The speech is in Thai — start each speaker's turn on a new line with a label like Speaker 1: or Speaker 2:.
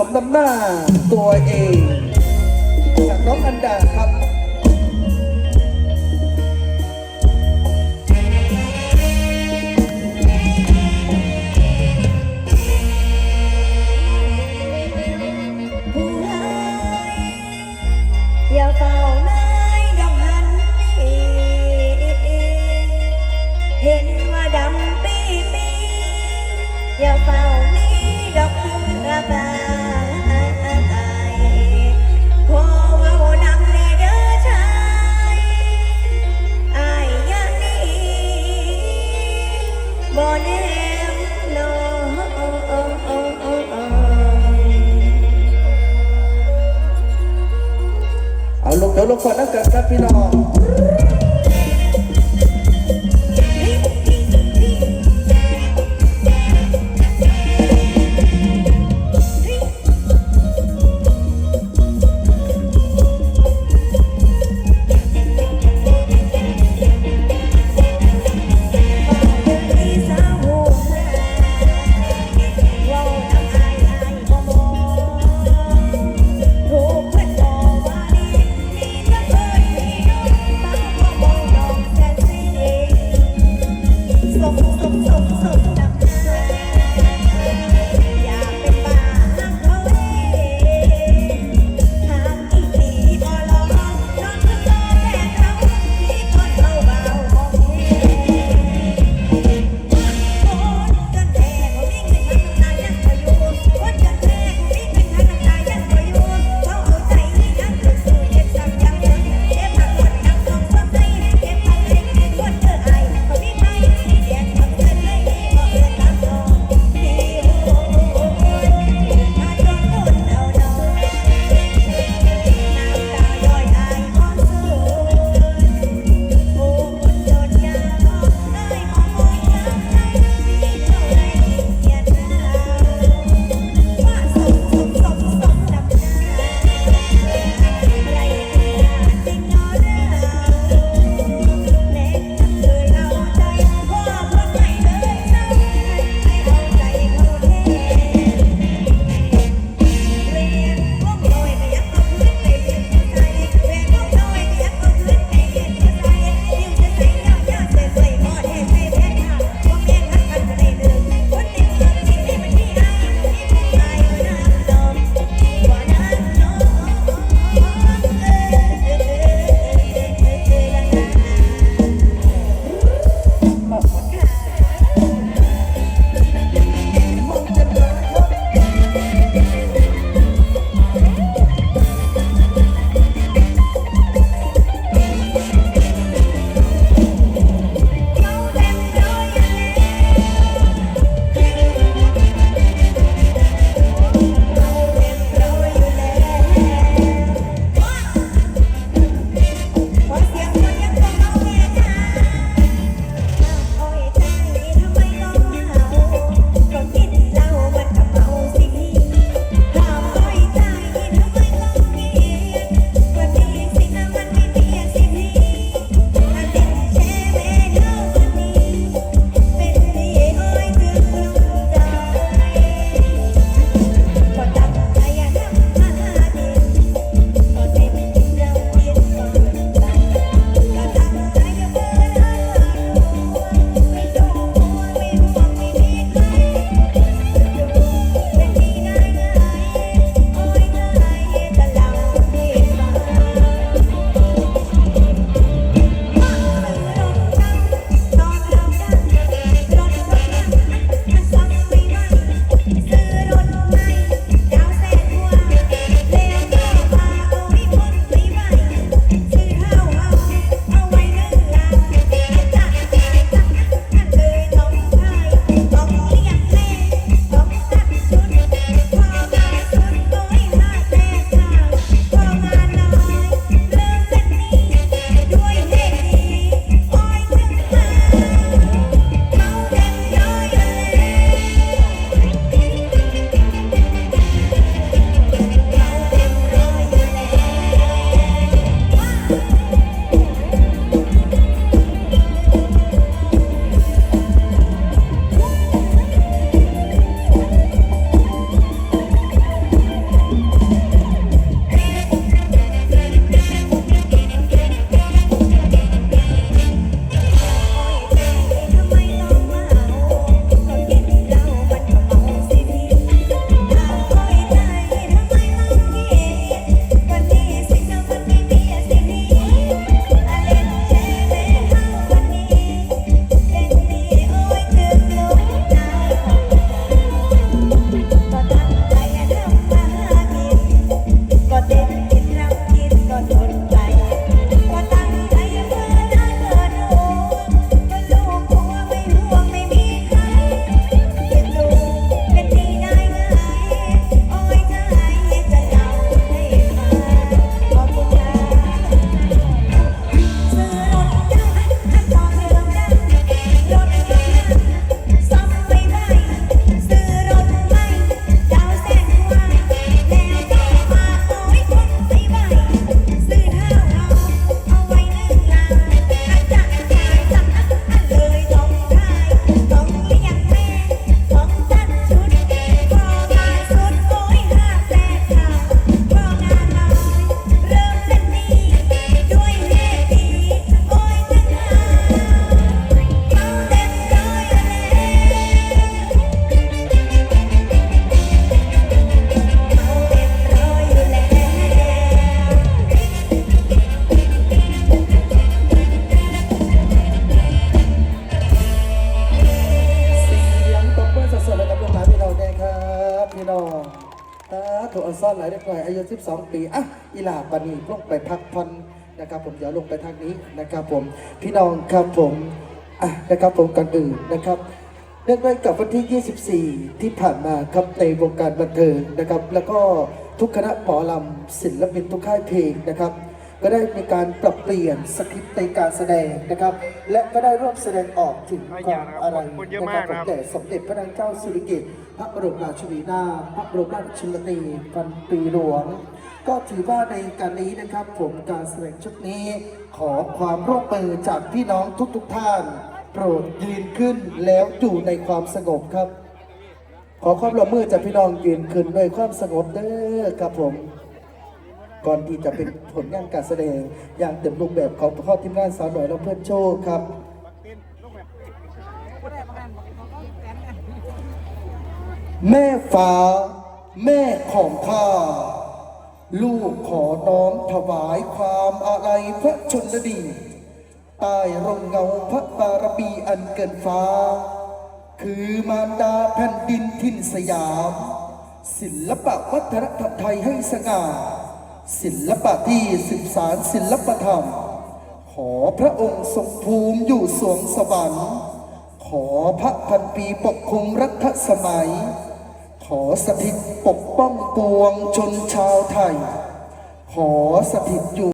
Speaker 1: สมน้ำหน้าตัวเองจากน้องอันดาครับ ลงเดี๋ยวลงก่อนนะเกิดครับพี่น้อง
Speaker 2: ซ่อนหลายเด็กน่อยอายุ 12 ปีอะอีหลาปานีลงไปพักผ่อนนะครับผมเดี๋ยวลงไปทางนี้นะครับผมพี่น้องครับผมอะนะครับผมก่อนอื่นนะครับเนื่องด้วยกับวันที่ 24 ที่ผ่านมาครับในวงการบันเทิงนะครับ แล้วก็ทุกคณะหมอลำศิลปินทุกค่ายเพลงนะครับ ก็ได้มีการปรับเปลี่ยนสคริปต์ในการแสดงนะครับ และก็ได้ร่วมแสดงออกถึงความอะไร
Speaker 3: คนเยอะ
Speaker 2: นะค
Speaker 3: มา
Speaker 2: รั
Speaker 3: ก
Speaker 2: บ
Speaker 3: นะครับ
Speaker 2: แด่สมเด็จพระนางเจ้าสิริกิติ์พระบรมราชินีนาถพระบรมราชชนนีพันปีหลวง ก็ถือว่าในการนี้นะครับ ผมการแสดงชุดนี้ ขอความร่วมมือจากพี่น้องทุกๆท่าน โปรดยืนขึ้นแล้วอยู่ในความสงบครับ ขอความร่วมมือจากพี่น้องยืนขึ้นด้วยความสงบเด้อครับผม ก่อนที่จะเป็นผลงานการแสดงอย่างเต็มรูปแบบของพ่อทีมงานสาวหน่อยและเพื่อนโชคครับ แม่ฟ้า แม่ของข้า ลูกขอน้อมถวายความอาลัยพระชนดีใต้ร่มเงาพระบารมีอันเกินฟ้า คือมารดาแผ่นดินทินสยาม ศิลปะวัฒนธรรมไทยให้สง่า ศิลปะที่สืบสารศิลปธรรม ขอพระองค์ทรงภูมิอยู่สวงสวรรค์ ขอพระพันปีปกคลุมรัฐสมัย ขอสถิตปกป้องปวงชนชาวไทย ขอสถิตอยู่